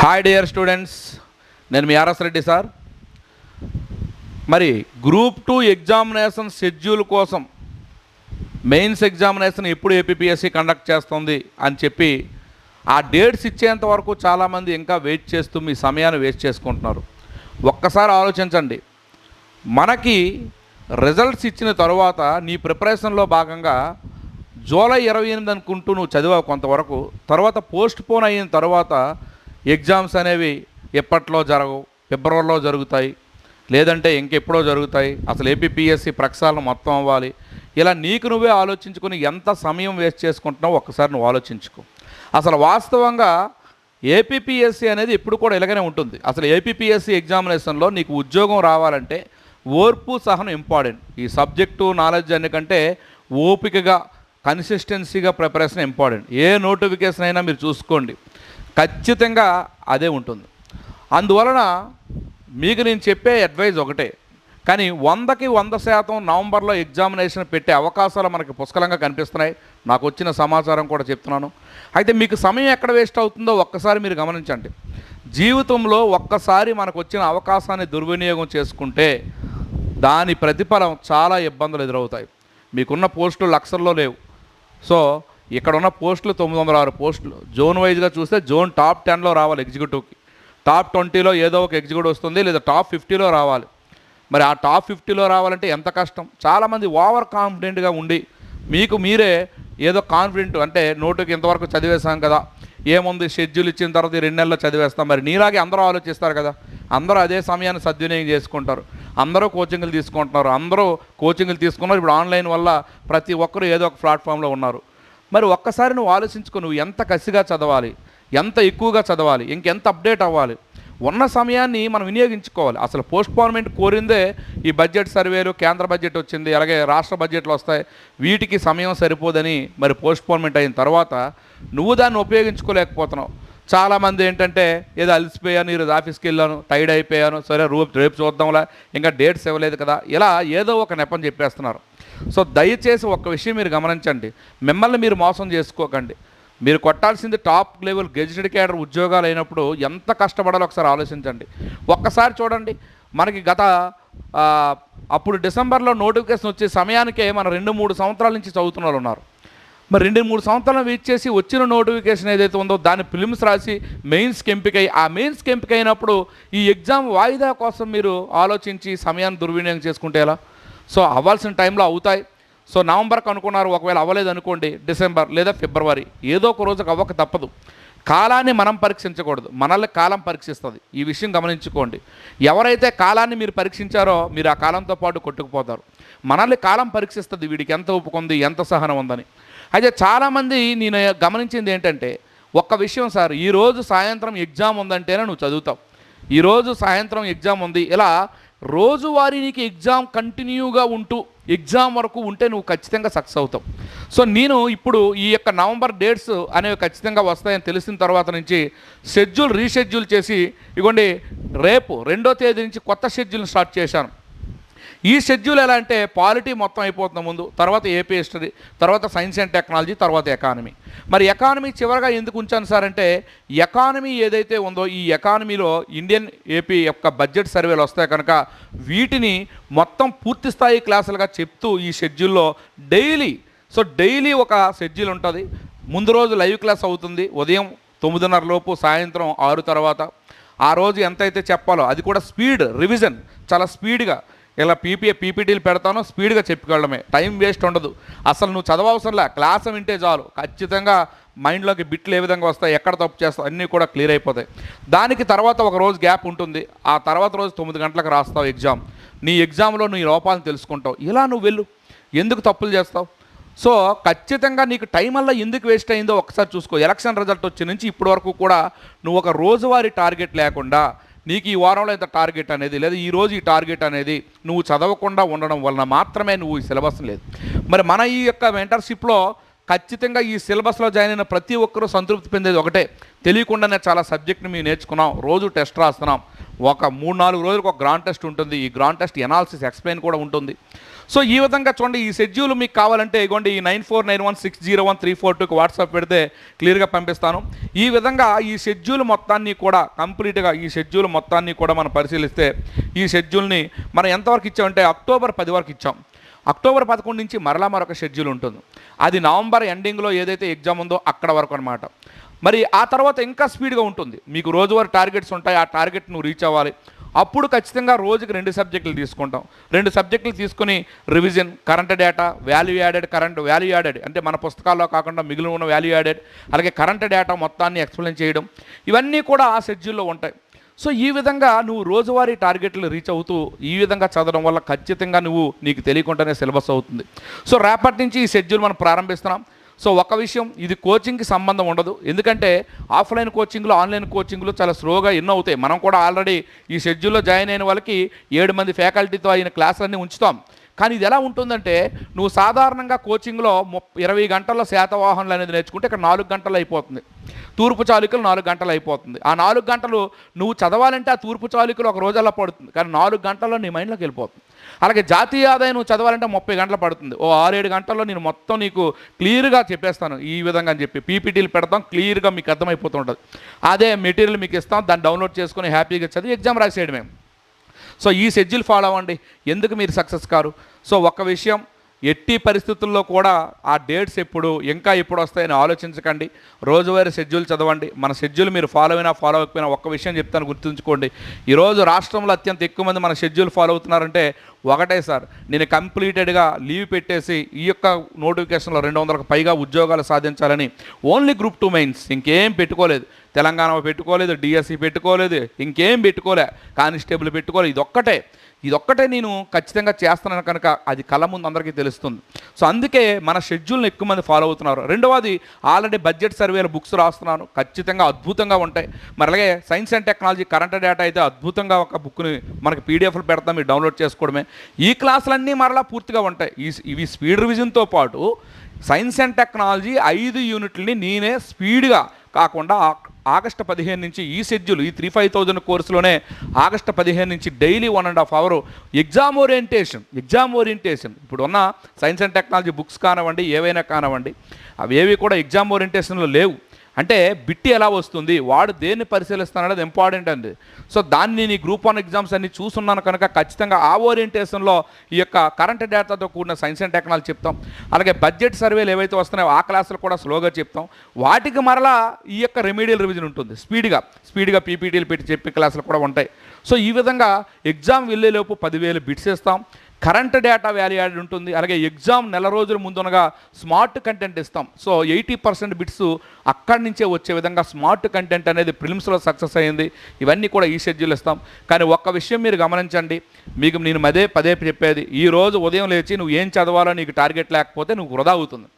Hi dear students నేను మీ RS Reddy sir. మరి గ్రూప్ టూ ఎగ్జామినేషన్ షెడ్యూల్ కోసం మెయిన్స్ ఎగ్జామినేషన్ ఎప్పుడు ఏపీపీఎస్సీ కండక్ట్ చేస్తుంది అని చెప్పి ఆ డేట్స్ ఇచ్చేంత వరకు చాలామంది ఇంకా వెయిట్ చేస్తూ మీ సమయాన్ని వేస్ట్ చేసుకుంటున్నారు. ఒక్కసారి ఆలోచించండి. మనకి రిజల్ట్స్ ఇచ్చిన తర్వాత నీ ప్రిపరేషన్లో భాగంగా జూలై ఇరవై ఎనిమిది అనుకుంటూ నువ్వు చదివావు కొంతవరకు తర్వాత పోస్ట్ పోన్ అయిన తర్వాత ఎగ్జామ్స్ అనేవి ఎప్పట్లో జరగవు ఫిబ్రవరిలో జరుగుతాయి లేదంటే ఇంకెప్పుడో జరుగుతాయి. అసలు ఏపీపీఎస్సీ ప్రక్షాళన మొత్తం అవ్వాలి. ఇలా నీకు నువ్వే ఆలోచించుకుని ఎంత సమయం వేస్ట్ చేసుకుంటున్నావు ఒక్కసారి నువ్వు ఆలోచించుకో. అసలు వాస్తవంగా ఏపీపీఎస్సీ అనేది ఇప్పుడు కూడా ఇలాగనే ఉంటుంది. అసలు ఏపీపీఎస్సీ ఎగ్జామినేషన్లో నీకు ఉద్యోగం రావాలంటే ఓర్పు సహనం ఇంపార్టెంట్. ఈ సబ్జెక్టు నాలెడ్జ్ అన్నికంటే ఓపికగా కన్సిస్టెన్సీగా ప్రిపరేషన్ ఇంపార్టెంట్. ఏ నోటిఫికేషన్ అయినా మీరు చూసుకోండి. ఖచ్చితంగా అదే ఉంటుంది. అందువలన మీకు నేను చెప్పే అడ్వైజ్ ఒకటే. కానీ వందకి వంద శాతం నవంబర్లో ఎగ్జామినేషన్ పెట్టే అవకాశాలు మనకి పుష్కలంగా కనిపిస్తున్నాయి. నాకు వచ్చిన సమాచారం కూడా చెప్తున్నాను. అయితే మీకు సమయం ఎక్కడ వేస్ట్ అవుతుందో ఒక్కసారి మీరు గమనించండి. జీవితంలో ఒక్కసారి మనకు వచ్చిన అవకాశాన్ని దుర్వినియోగం చేసుకుంటే దాని ప్రతిఫలం చాలా ఇబ్బందులు ఎదురవుతాయి. మీకున్న పోస్టులు లక్షల్లో లేవు. సో ఇక్కడ ఉన్న పోస్టులు తొమ్మిది వందల ఆరు పోస్టులు. జోన్ వైజ్గా చూస్తే జోన్ టాప్ టెన్లో రావాలి ఎగ్జిక్యూటివ్కి. టాప్ ట్వంటీలో ఏదో ఒక ఎగ్జిక్యూటివ్ వస్తుంది లేదా టాప్ ఫిఫ్టీలో రావాలి. మరి ఆ టాప్ ఫిఫ్టీలో రావాలంటే ఎంత కష్టం? చాలామంది ఓవర్ కాన్ఫిడెంట్గా ఉండి మీకు మీరే ఏదో కాన్ఫిడెంట్ అంటే నోటుకి ఇంతవరకు చదివేశాం కదా ఏముంది షెడ్యూల్ ఇచ్చిన తర్వాత ఈ రెండు నెలల్లో చదివేస్తాం. మరి నీలాగే అందరూ ఆలోచిస్తారు కదా. అందరూ అదే సమయాన్ని సద్వినియోగం చేసుకుంటారు. అందరూ కోచింగ్లు తీసుకుంటున్నారు. అందరూ కోచింగ్లు తీసుకున్నారు. ఇప్పుడు ఆన్లైన్ వల్ల ప్రతి ఒక్కరూ ఏదో ఒక ప్లాట్ఫామ్లో ఉన్నారు. మరి ఒక్కసారి నువ్వు ఆలోచించుకో నువ్వు ఎంత కసిగా చదవాలి ఎంత ఎక్కువగా చదవాలి ఇంకెంత అప్డేట్ అవ్వాలి ఉన్న సమయాన్ని మనం వినియోగించుకోవాలి. అసలు పోస్ట్పోన్మెంట్ కోరిందే ఈ బడ్జెట్ సర్వేలు కేంద్ర బడ్జెట్ వచ్చింది అలాగే రాష్ట్ర బడ్జెట్లు వస్తాయి. వీటికి సమయం సరిపోదని మరి పోస్ట్పోన్మెంట్ అయిన తర్వాత నువ్వు దాన్ని ఉపయోగించుకోలేకపోతున్నావు. చాలామంది ఏంటంటే ఏదో అలసిపోయాను ఈరోజు ఆఫీస్కి వెళ్ళాను టైర్డ్ అయిపోయాను సరే రూప్ రేపు చూద్దాంలా ఇంకా డేట్స్ ఇవ్వలేదు కదా ఇలా ఏదో ఒక నెపం చెప్పేస్తున్నారు. సో దయచేసి ఒక్క విషయం మీరు గమనించండి. మిమ్మల్ని మీరు మోసం చేసుకోకండి. మీరు కొట్టాల్సింది టాప్ లెవెల్ గెజిటెడ్ క్యాడర్ ఉద్యోగాలు అయినప్పుడు ఎంత కష్టపడాలో ఒకసారి ఆలోచించండి. ఒక్కసారి చూడండి మనకి గత అప్పుడు డిసెంబర్లో నోటిఫికేషన్ వచ్చే సమయానికే మన రెండు మూడు సంవత్సరాల నుంచి చదువుతున్న వాళ్ళు ఉన్నారు. మరి రెండు మూడు సంవత్సరాలు వెయిట్ చేసి వచ్చిన నోటిఫికేషన్ ఏదైతే ఉందో దాని ఫిలిమ్స్ రాసి మెయిన్స్కి ఎంపికై ఆ మెయిన్స్కి ఎంపిక అయినప్పుడు ఈ ఎగ్జామ్ వాయిదా కోసం మీరు ఆలోచించి సమయాన్ని దుర్వినియోగం చేసుకుంటే ఎలా? సో అవ్వాల్సిన టైంలో అవుతాయి. సో నవంబర్కి అనుకున్నారు ఒకవేళ అవ్వలేదు అనుకోండి డిసెంబర్ లేదా ఫిబ్రవరి ఏదో ఒక రోజుకి అవ్వక తప్పదు. కాలాన్ని మనం పరీక్షించకూడదు. మనల్ని కాలం పరీక్షిస్తుంది. ఈ విషయం గమనించుకోండి. ఎవరైతే కాలాన్ని మీరు పరీక్షించారో మీరు ఆ కాలంతో పాటు కొట్టుకుపోతారు. మనల్ని కాలం పరీక్షిస్తుంది. వీడికి ఎంత ఒప్పుకుంది ఎంత సహనం ఉందని. అయితే చాలామంది నేను గమనించింది ఏంటంటే ఒక్క విషయం సార్ ఈరోజు సాయంత్రం ఎగ్జామ్ ఉందంటేనే నువ్వు చదువుతావు. ఈరోజు సాయంత్రం ఎగ్జామ్ ఉంది. ఇలా రోజువారీ నీకు ఎగ్జామ్ కంటిన్యూగా ఉంటూ ఎగ్జామ్ వరకు ఉంటే నువ్వు ఖచ్చితంగా సక్సెస్ అవుతావు. సో నేను ఇప్పుడు ఈ యొక్క నవంబర్ డేట్స్ అనేవి ఖచ్చితంగా వస్తాయని తెలిసిన తర్వాత నుంచి షెడ్యూల్ రీషెడ్యూల్ చేసి ఇగోండి రేపు రెండో తేదీ నుంచి కొత్త షెడ్యూల్ని స్టార్ట్ చేశాను. ఈ షెడ్యూల్ ఎలా అంటే పాలిటీ మొత్తం అయిపోతుంది ముందు తర్వాత ఏపీ హిస్టరీ తర్వాత సైన్స్ అండ్ టెక్నాలజీ తర్వాత ఎకానమీ. మరి ఎకానమీ చివరగా ఎందుకు ఉంచాను సార్ అంటే ఎకానమీ ఏదైతే ఉందో ఈ ఎకానమీలో ఇండియన్ ఏపీ యొక్క బడ్జెట్ సర్వేలు వస్తాయి కనుక వీటిని మొత్తం పూర్తి స్థాయి క్లాసులుగా చెప్తూ ఈ షెడ్యూల్లో డైలీ సో డైలీ ఒక షెడ్యూల్ ఉంటుంది. ముందు రోజు లైవ్ క్లాస్ అవుతుంది. ఉదయం తొమ్మిదిన్నర లోపు సాయంత్రం ఆరు తర్వాత. ఆ రోజు ఎంతైతే చెప్పాలో అది కూడా స్పీడ్ రివిజన్ చాలా స్పీడ్గా ఇలా పీపీ పీపీటీలు పెడతాను స్పీడ్గా చెప్పుకోవడమే టైం వేస్ట్ ఉండదు. అసలు నువ్వు చదవవసరంలే. క్లాస్ వింటే చాలు. ఖచ్చితంగా మైండ్లోకి బిట్లు ఏ విధంగా వస్తాయి ఎక్కడ తప్పు చేస్తావు అన్నీ కూడా క్లియర్ అయిపోతాయి. దానికి తర్వాత ఒక రోజు గ్యాప్ ఉంటుంది. ఆ తర్వాత రోజు తొమ్మిది గంటలకు రాస్తావు ఎగ్జామ్. నీ ఎగ్జామ్లో నీ లోపాలను తెలుసుకుంటావు. ఇలా నువ్వు వెళ్ళు. ఎందుకు తప్పులు చేస్తావు? సో ఖచ్చితంగా నీకు టైం వల్ల ఎందుకు వేస్ట్ అయిందో ఒకసారి చూసుకో. ఎలక్షన్ రిజల్ట్ వచ్చి నుంచి ఇప్పటి వరకు కూడా నువ్వు ఒక రోజువారీ టార్గెట్ లేకుండా నీకు ఈ వారంలో ఇంత టార్గెట్ అనేది లేదా ఈ రోజు ఈ టార్గెట్ అనేది నువ్వు చదవకుండా ఉండడం వలన మాత్రమే నువ్వు ఈ సిలబస్ లేదు. మరి మన ఈ యొక్క మెంటర్షిప్లో ఖచ్చితంగా ఈ సిలబస్లో జాయిన్ అయిన ప్రతి ఒక్కరూ సంతృప్తి పొందేది ఒకటే. తెలియకుండానే చాలా సబ్జెక్ట్ని మేము నేర్చుకున్నాం. రోజు టెస్ట్ రాస్తున్నాం. ఒక మూడు నాలుగు రోజులకు ఒక గ్రాండ్ టెస్ట్ ఉంటుంది. ఈ గ్రాండ్ టెస్ట్ ఎనాలిసిస్ ఎక్స్ప్లెయిన్ కూడా ఉంటుంది. సో ఈ విధంగా చూడండి ఈ షెడ్యూల్ మీకు కావాలంటే ఇగోండి ఈ nine four nine one six zero one three four టూకి వాట్సాప్ పెడితే క్లియర్గా పంపిస్తాను. ఈ విధంగా ఈ షెడ్యూల్ మొత్తాన్ని కూడా కంప్లీట్గా ఈ షెడ్యూల్ మొత్తాన్ని కూడా మనం పరిశీలిస్తే ఈ షెడ్యూల్ని మనం ఎంతవరకు ఇచ్చామంటే అక్టోబర్ పది వరకు ఇచ్చాం. అక్టోబర్ పదకొండు నుంచి మరలా మరొక షెడ్యూల్ ఉంటుంది. అది నవంబర్ ఎండింగ్లో ఏదైతే ఎగ్జామ్ ఉందో అక్కడ వరకు అనమాట మరి ఆ తర్వాత ఇంకా స్పీడ్గా ఉంటుంది. మీకు రోజువారీ టార్గెట్స్ ఉంటాయి. ఆ టార్గెట్ నువ్వు రీచ్ అవ్వాలి. అప్పుడు ఖచ్చితంగా రోజుకి రెండు సబ్జెక్టులు తీసుకుంటాం. రెండు సబ్జెక్టులు తీసుకుని revision current data value added current value added అంటే మన పుస్తకాల్లో కాకుండా మిగిలిన ఉన్న వాల్యూ యాడెడ్ అలాగే కరెంట్ డేటా మొత్తాన్ని ఎక్స్ప్లెయిన్ చేయడం. ఇవన్నీ కూడా ఆ షెడ్యూల్లో ఉంటాయి. సో ఈ విధంగా నువ్వు రోజువారీ టార్గెట్లు రీచ్ అవుతూ ఈ విధంగా చదవడం వల్ల ఖచ్చితంగా నువ్వు నీకు తెలియకుండానే సిలబస్ అవుతుంది. సో రేపటి నుంచి ఈ షెడ్యూల్ మనం ప్రారంభిస్తున్నాం. సో ఒక విషయం ఇది కోచింగ్కి సంబంధం ఉండదు. ఎందుకంటే ఆఫ్లైన్ కోచింగ్లో ఆన్లైన్ కోచింగ్లో చాలా స్లోగా ఎన్నో అవుతాయి. మనం కూడా ఆల్రెడీ ఈ షెడ్యూల్లో జాయిన్ అయిన వాళ్ళకి ఏడు మంది ఫ్యాకల్టీతో అయిన క్లాసులన్నీ ఉంచుతాం. కానీ ఇది ఎలా ఉంటుందంటే నువ్వు సాధారణంగా కోచింగ్లో ముప్ ఇరవై గంటల్లో శాతవాహనలు అనేది నేర్చుకుంటే ఇక్కడ నాలుగు గంటలు అయిపోతుంది. తూర్పు చాళుక్యులు నాలుగు గంటలు అయిపోతుంది. ఆ నాలుగు గంటలు నువ్వు చదవాలంటే ఆ తూర్పు చాళుక్యులు ఒక రోజల్లా పడుతుంది. కానీ నాలుగు గంటల్లో నీ మైండ్లోకి వెళ్ళిపోతుంది. అలాగే జాతీయ ఆదాయం నువ్వు చదవాలంటే ముప్పై గంటలు పడుతుంది. ఓ ఆరేడు గంటల్లో నేను మొత్తం నీకు క్లియర్గా చెప్పేస్తాను. ఈ విధంగా అని చెప్పి పీపీటీలు పెడతాం క్లియర్గా మీకు అర్థమైపోతుంటుంది అదే మెటీరియల్ మీకు ఇస్తాం దాన్ని డౌన్లోడ్ చేసుకొని హ్యాపీగా చదివి ఎగ్జామ్ రాసేయడమే. సో ఈ షెడ్యూల్ ఫాలో అవ్వండి. ఎందుకు మీరు సక్సెస్ కారు? సో ఒక విషయం ఎట్టి పరిస్థితుల్లో కూడా ఆ డేట్స్ ఎప్పుడు ఇంకా ఎప్పుడు వస్తాయని ఆలోచించకండి. రోజువారీ షెడ్యూల్ చదవండి. మన షెడ్యూల్ మీరు ఫాలో అయినా ఫాలో అవ్వకపోయినా ఒక్క విషయం చెప్తాను గుర్తుంచుకోండి. ఈరోజు రాష్ట్రంలో అత్యంత ఎక్కువ మంది మన షెడ్యూల్ ఫాలో అవుతున్నారంటే ఒకటే సార్ నేను కంప్లీటెడ్గా లీవ్ పెట్టేసి ఈ యొక్క నోటిఫికేషన్లో రెండు వందలకు పైగా ఉద్యోగాలు సాధించాలని ఓన్లీ గ్రూప్ టూ మెయిన్స్ ఇంకేం పెట్టుకోలేదు. తెలంగాణ పెట్టుకోలేదు డిఎస్సి పెట్టుకోలేదు ఇంకేం పెట్టుకోలే కానిస్టేబుల్ పెట్టుకోలేదు ఇదొక్కటే. ఇదొక్కటే నేను ఖచ్చితంగా చేస్తున్నాను కనుక అది కళ ముందు అందరికీ తెలుస్తుంది. సో అందుకే మన షెడ్యూల్ని ఎక్కువ మంది ఫాలో అవుతున్నారు. రెండవది ఆల్రెడీ బడ్జెట్ సర్వేల బుక్స్ రాస్తున్నాను ఖచ్చితంగా అద్భుతంగా ఉంటాయి. మరి అలాగే science and technology current data అయితే అద్భుతంగా ఒక బుక్ని మనకి పీడిఎఫ్లు పెడతాం మీరు డౌన్లోడ్ చేసుకోవడమే. ఈ క్లాసులన్నీ మరలా పూర్తిగా ఉంటాయి. ఈ ఇవి స్పీడ్ రివిజన్తో పాటు సైన్స్ అండ్ టెక్నాలజీ ఐదు యూనిట్లని నేనే స్పీడ్గా కాకుండా ఆగస్టు పదిహేను నుంచి ఈ షెడ్యూల్ ఈ త్రీ ఫైవ్ థౌజండ్ కోర్సులోనే ఆగస్టు పదిహేను నుంచి daily one and half hour exam orientation exam orientation. ఇప్పుడు ఉన్న సైన్స్ అండ్ టెక్నాలజీ బుక్స్ కానివ్వండి ఏవైనా కానివ్వండి అవి ఏవి కూడా ఎగ్జామ్ ఓరియంటేషన్లో లేవు. అంటే బిట్టి ఎలా వస్తుంది వాడు దేన్ని పరిశీలిస్తాననేది ఇంపార్టెంట్ అండి సో దాన్ని నీ గ్రూప్ వన్ ఎగ్జామ్స్ అన్ని చూసున్నాను కనుక ఖచ్చితంగా ఆ ఓరియంటేషన్లో ఈ యొక్క కరెంట్ డేటాతో కూడిన సైన్స్ అండ్ టెక్నాలజీ చెప్తాం అలాగే బడ్జెట్ సర్వేలు ఏవైతే వస్తున్నాయో ఆ క్లాసులు కూడా స్లోగా చెప్తాం వాటికి మరలా ఈ యొక్క రెమీడియల్ రివిజన్ ఉంటుంది స్పీడ్గా స్పీడ్గా పీపీటీలు పెట్టి చెప్పే క్లాసులు కూడా ఉంటాయి సో ఈ విధంగా ఎగ్జామ్ వెళ్ళేలోపు పదివేలు బిట్స్ ఇస్తాం కరెంట్ డేటా వాల్యూ యాడ్ ఉంటుంది. అలాగే ఎగ్జామ్ నెల రోజుల ముందునగా స్మార్ట్ కంటెంట్ ఇస్తాం. సో ఎయిటీ పర్సెంట్ బిట్స్ అక్కడి నుంచే వచ్చే విధంగా స్మార్ట్ కంటెంట్ అనేది ప్రిలిమ్స్లో సక్సెస్ అయ్యింది ఇవన్నీ కూడా ఈ షెడ్యూల్ ఇస్తాం. కానీ ఒక్క విషయం మీరు గమనించండి. మీకు నేను అదే పదే చెప్పేది. ఈ రోజు ఉదయం లేచి నువ్వు ఏం చదవాలో నీకు టార్గెట్ లేకపోతే నువ్వు వృధా అవుతుంది.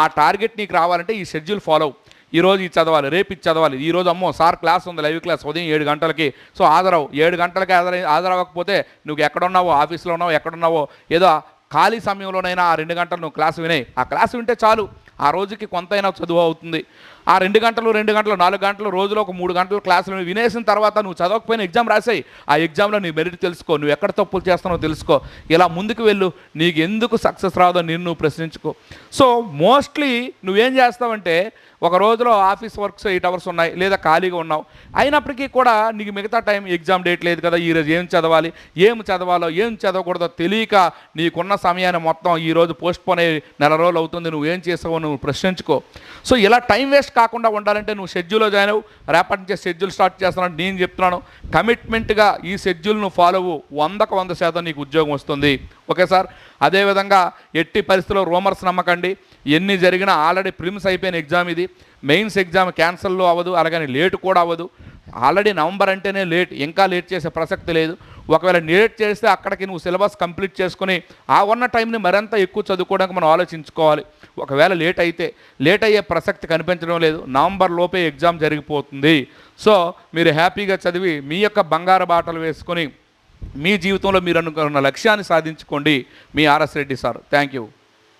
ఆ టార్గెట్ నీకు రావాలంటే ఈ షెడ్యూల్ ఫాలో ఈ ఇది చదవాలి రేపు ఇది చదవాలి. ఈరోజు అమ్మో సార్ క్లాస్ ఉంది లైవ్ క్లాస్ ఉదయం ఏడు గంటలకి. సో హాజరవు ఏడు గంటలకి హాజరై హాజరవ్వకపోతే నువ్వు ఎక్కడున్నావో ఆఫీస్లో ఉన్నావో ఎక్కడున్నావో ఏదో ఖాళీ సమయంలోనైనా ఆ రెండు గంటలు నువ్వు క్లాస్ వినే ఆ క్లాస్ వింటే చాలు. ఆ రోజుకి కొంతైనా చదువు అవుతుంది. ఆ రెండు గంటలు రెండు గంటలు నాలుగు గంటలు రోజులో ఒక మూడు గంటలు క్లాసులు వినేసిన తర్వాత నువ్వు చదవకపోయిన ఎగ్జామ్ రాసాయి. ఆ ఎగ్జామ్లో నీ మెరిట్ తెలుసుకో నువ్వు ఎక్కడ తప్పులు చేస్తానో తెలుసుకో. ఇలా ముందుకు వెళ్ళు. నీకు ఎందుకు సక్సెస్ రాదో నేను నువ్వు ప్రశ్నించుకో. సో మోస్ట్లీ నువ్వేం చేస్తావంటే ఒక రోజులో ఆఫీస్ వర్క్స్ ఎయిట్ అవర్స్ ఉన్నాయి లేదా ఖాళీగా ఉన్నావు. అయినప్పటికీ కూడా నీకు మిగతా టైం ఎగ్జామ్ డేట్ లేదు కదా ఈరోజు ఏం చదవాలి ఏం చదవాలో ఏం చదవకూడదో తెలియక నీకున్న సమయాన్ని మొత్తం ఈరోజు పోస్ట్పోన్ అయ్యి నెల రోజులు అవుతుంది నువ్వు ఏం చేసావో నువ్వు ప్రశ్నించుకో. సో ఇలా టైం వేస్ట్ కాకుండా ఉండాలంటే నువ్వు షెడ్యూల్లో జాయిన్ అవ్వు. రేపటి నుంచే షెడ్యూల్ స్టార్ట్ చేస్తున్నాను నేను చెప్తున్నాను కమిట్మెంట్గా ఈ షెడ్యూల్ నువ్వు ఫాలో అవ్వు. వందకు వంద శాతం నీకు ఉద్యోగం వస్తుంది. Okay sir. అదేవిధంగా ఎట్టి పరిస్థితుల్లో రూమర్స్ నమ్మకండి. ఎన్ని జరిగినా ఆల్రెడీ ప్రిమ్స్ అయిపోయిన ఎగ్జామ్ ఇది. మెయిన్స్ ఎగ్జామ్ క్యాన్సల్లో అవ్వదు అలాగని లేట్ కూడా అవ్వదు. ఆల్రెడీ నవంబర్ అంటేనే లేట్ ఇంకా లేట్ చేసే ప్రసక్తి లేదు. ఒకవేళ లేట్ చేస్తే అక్కడికి నువ్వు సిలబస్ కంప్లీట్ చేసుకుని ఆ ఉన్న టైంని మరింత ఎక్కువ చదువుకోవడానికి మనం ఆలోచించుకోవాలి. ఒకవేళ లేట్ అయితే లేట్ అయ్యే ప్రసక్తి కనిపించడం లేదు. నవంబర్ లోపే ఎగ్జామ్ జరిగిపోతుంది. సో మీరు హ్యాపీగా చదివి మీ యొక్క బంగారు బాటలు వేసుకొని మీ జీవితంలో మీరు అనుకున్న లక్ష్యాన్ని సాధించుకోండి మీ RS Reddy sir. Thank you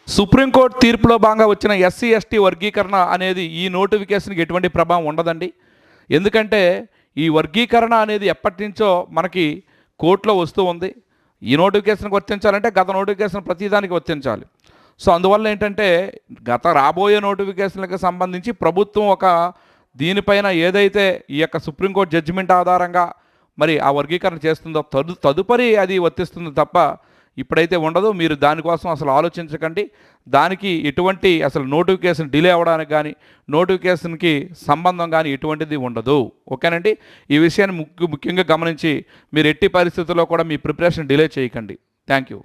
supreme court తీర్పులో భాగంగా వచ్చిన ఎస్సీ ఎస్టీ వర్గీకరణ అనేది ఈ నోటిఫికేషన్కి ఎటువంటి ప్రభావం ఉండదండి. ఎందుకంటే ఈ వర్గీకరణ అనేది ఎప్పటి నుంచో మనకి కోర్టులో వస్తూ ఉంది. ఈ నోటిఫికేషన్కి వర్తించాలంటే గత నోటిఫికేషన్ ప్రతిదానికి వర్తించాలి. సో అందువల్ల ఏంటంటే గత రాబోయే నోటిఫికేషన్లకు సంబంధించి ప్రభుత్వం ఒక దీనిపైన ఏదైతే ఈ యొక్క సుప్రీంకోర్టు జడ్జిమెంట్ ఆధారంగా మరి ఆ వర్గీకరణ చేస్తుందో తదు తదుపరి అది వర్తిస్తుంది తప్ప ఇప్పుడైతే ఉండదు. మీరు దానికోసం అసలు ఆలోచించకండి. దానికి ఎటువంటి అసలు నోటిఫికేషన్ డిలే అవ్వడానికి కానీ నోటిఫికేషన్కి సంబంధం కానీ ఎటువంటిది ఉండదు. ఓకేనండి? ఈ విషయాన్ని ముఖ్య ముఖ్యంగా గమనించి మీరు ఎట్టి పరిస్థితుల్లో కూడా మీ ప్రిపరేషన్ డిలే చేయకండి. Thank you